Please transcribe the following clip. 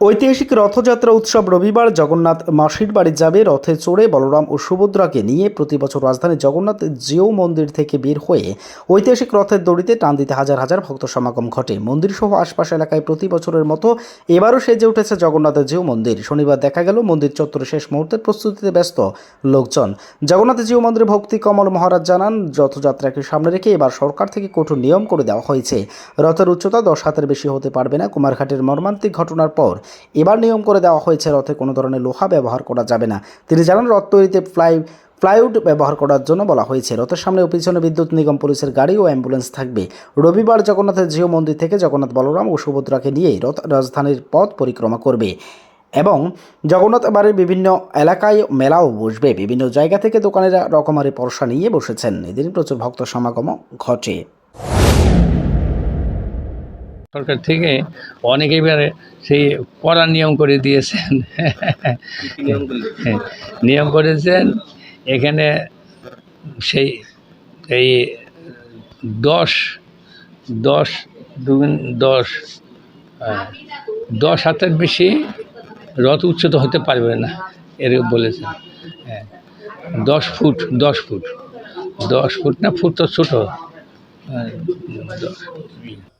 ঐতিহাসিক রথযাত্রা উৎসব রবিবার জগন্নাথ মাসির বাড়ি যাবে। রথে চড়ে বলরাম ও সুভদ্রাকে নিয়ে প্রতি বছর রাজধানীর জগন্নাথ জিও মন্দির থেকে বের হয়ে ঐতিহাসিক রথের দড়িতে টান দিতে হাজার হাজার ভক্ত সমাগম ঘটে। মন্দির সহ আশপাশ এলাকায় প্রতি বছরের মতো এবারও সেজে উঠেছে জগন্নাথের জিও মন্দির। শনিবার দেখা গেল মন্দির চত্বরে শেষ মুহূর্তের প্রস্তুতিতে ব্যস্ত লোকজন। জগন্নাথ জিও মন্দিরে ভক্তি কমল মহারাজ জানান, রথযাত্রাকে সামনে রেখে এবার সরকার থেকে কঠোর নিয়ম করে দেওয়া হয়েছে। রথের উচ্চতা দশ হাতের বেশি হতে পারবে না। কুমারঘাটের মর্মান্তিক ঘটনার পর এবার নিয়ম করে দেওয়া হয়েছে রথে কোনো ধরনের লোহা ব্যবহার করা যাবে না। তিনি জানান, রথ তৈরিতে ফ্লাই, প্লাইউড ব্যবহার করার জন্য বলা হয়েছে। রথের সামনে ও পিছনে বিদ্যুৎ নিগম, পুলিশের গাড়ি ও অ্যাম্বুলেন্স থাকবে। রবিবার জগন্নাথের জিও মন্দির থেকে জগন্নাথ বলরাম ও সুভদ্রাকে নিয়ে রথ রাজধানীর পথ পরিক্রমা করবে এবং জগন্নাথ বাড়ির বিভিন্ন এলাকায় মেলাও বসবে। বিভিন্ন জায়গা থেকে দোকানেরা রকমারি পরশা নিয়ে বসেছেন। এদিন প্রচুর ভক্ত সমাগমও ঘটে। সরকার থেকে অনেক এবারে সেই কড়া নিয়ম করে দিয়েছেন। নিয়ম করেছেন এখানে সেই এই দশ দশ দুগুণ দশ হ্যাঁ, দশ হাতের বেশি রথ উচ্চত হতে পারবে না এর বলেছেন। হ্যাঁ দশ ফুট দশ ফুট দশ ফুট না ফুট তো ছোটো। হ্যাঁ,